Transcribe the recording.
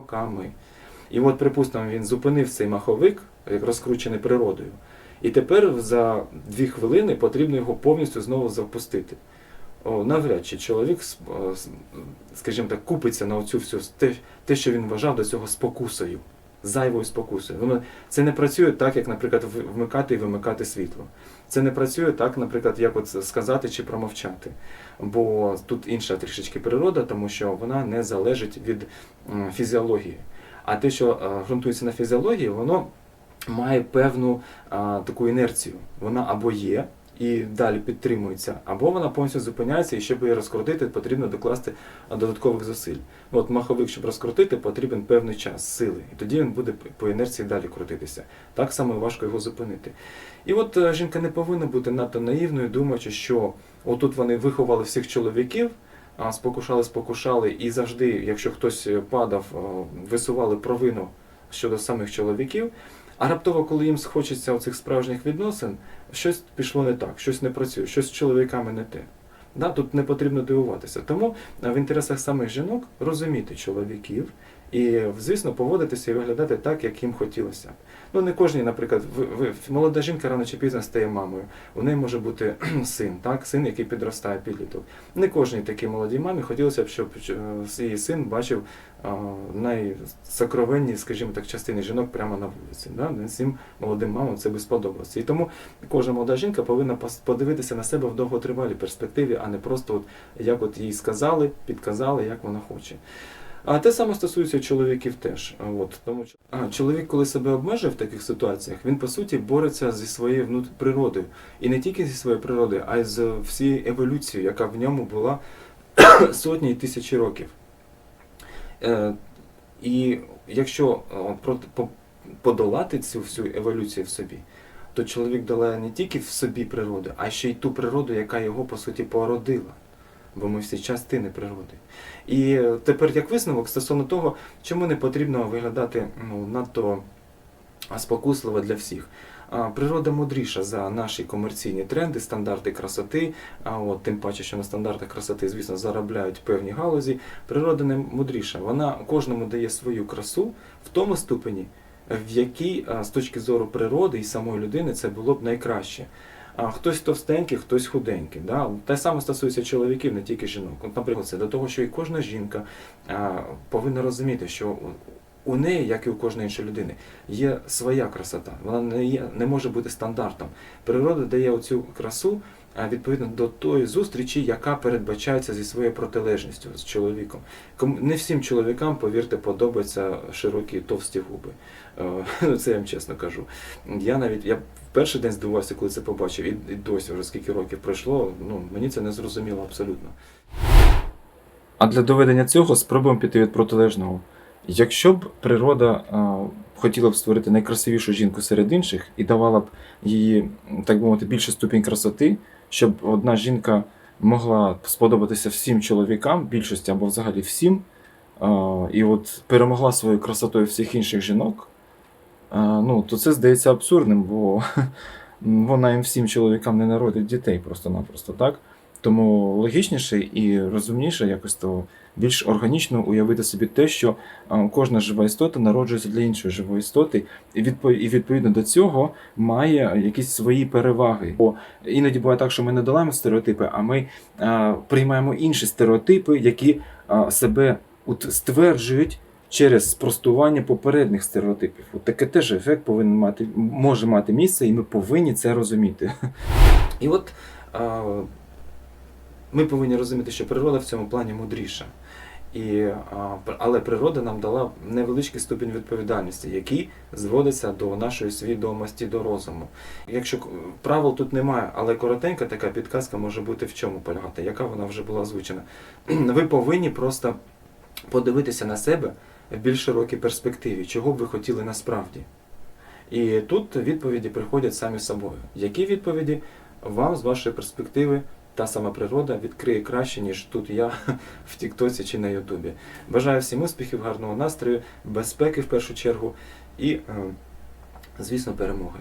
роками. І от, припустимо, він зупинив цей маховик, розкручений природою. І тепер за дві хвилини потрібно його повністю знову запустити. О, навряд чи чоловік, скажімо так, купиться на оцю всю те, що він вважав до цього спокусою, зайвою спокусою. Воно це не працює так, як, наприклад, вмикати і вимикати світло. Це не працює так, наприклад, як от сказати чи промовчати. Бо тут інша трішечки природа, тому що вона не залежить від фізіології. А те, що е, ґрунтується на фізіології, воно має певну а, таку інерцію. Вона або є і далі підтримується, або вона повністю зупиняється, і щоб її розкрутити, потрібно докласти додаткових зусиль. От маховик, щоб розкрутити, потрібен певний час, сили. І тоді він буде по інерції далі крутитися. Так само важко його зупинити. І от е, жінка не повинна бути надто наївною, думаючи, що отут вони виховали всіх чоловіків, спокушали, спокушали, і завжди, якщо хтось е, падав, е, висували провину щодо самих чоловіків. А раптово, коли їм схочеться оцих справжніх відносин, щось пішло не так, щось не працює, щось з чоловіками не те. Да, тут не потрібно дивуватися. Тому е, в інтересах самих жінок розуміти чоловіків і, звісно, поводитися і виглядати так, як їм хотілося. Ну, не кожній, наприклад, ви, ви, молода жінка рано чи пізно стає мамою. У неї може бути син, так, син, який підростає підліток. Не кожній такій молодій мамі хотілося б, щоб е, її син бачив е, найсокровенні, скажімо так, частини жінок прямо на вулиці. Да? Всім молодим мамам це би сподобалося. І тому кожна молода жінка повинна подивитися на себе в довготривалій перспективі, а не просто от, як от їй сказали, підказали, як вона хоче. А те саме стосується чоловіків теж. От, тому а, чоловік, коли себе обмежує в таких ситуаціях, він по суті бореться зі своєю внут... природою. І не тільки зі своєю природою, а й з всією еволюцією, яка в ньому була сотні і тисячі років. Е, і якщо е, подолати цю всю еволюцію в собі, то чоловік долає не тільки в собі природу, а ще й ту природу, яка його по суті породила. Бо ми всі частини природи. І е, тепер як висновок стосовно того, чому не потрібно виглядати ну, надто спокусливо для всіх. Природа мудріша за наші комерційні тренди, стандарти красоти. А от тим паче, що на стандартах красоти, звісно, заробляють певні галузі. Природа не мудріша. Вона кожному дає свою красу в тому ступені, в якій з точки зору природи і самої людини це було б найкраще. А хтось товстенький, хтось худенький. Да? Те саме стосується чоловіків, не тільки жінок. Наприклад, це до того, що і кожна жінка повинна розуміти, що у- неї, як і у кожної іншої людини, є своя красота. Вона не, є, не може бути стандартом. Природа дає оцю красу відповідно до тої зустрічі, яка передбачається зі своєю протилежністю з чоловіком. Не всім чоловікам, повірте, подобаються широкі товсті губи. Е, ну, Це я вам чесно кажу. Я навіть я перший день здивувався, коли це побачив, і, досі вже скільки років пройшло. Ну мені це не зрозуміло абсолютно. А для доведення цього спробуємо піти від протилежного. Якщо б природа а, хотіла б створити найкрасивішу жінку серед інших і давала б їй, так би мовити, більший ступінь красоти, щоб одна жінка могла сподобатися всім чоловікам, більшості або взагалі всім, і от перемогла своєю красотою всіх інших жінок, ну, то це здається абсурдним, бо вона їм всім чоловікам не народить дітей просто-напросто, так? Тому логічніше і розумніше якось то більш органічно уявити собі те, що кожна жива істота народжується для іншої живої істоти, і відпо- і відповідно до цього має якісь свої переваги. Бо іноді буває так, що ми не долаємо стереотипи, а ми приймаємо інші стереотипи, які себе стверджують через спростування попередніх стереотипів. От таке теж ефект повинен мати, може мати місце, і ми повинні це розуміти. І от ми повинні розуміти, що природа в цьому плані мудріша. І, але природа нам дала невеличкий ступінь відповідальності, який зводиться до нашої свідомості, до розуму. Якщо правил тут немає, але коротенька така підказка може бути в чому полягати, яка вона вже була озвучена. Ви повинні просто подивитися на себе в більш широкій перспективі, чого б ви хотіли насправді. І тут відповіді приходять самі собою. Які відповіді вам з вашої перспективи та сама природа відкриє краще, ніж тут я в Тіктоці чи на Ютубі. Бажаю всім успіхів, гарного настрою, безпеки в першу чергу і, е, звісно, перемоги.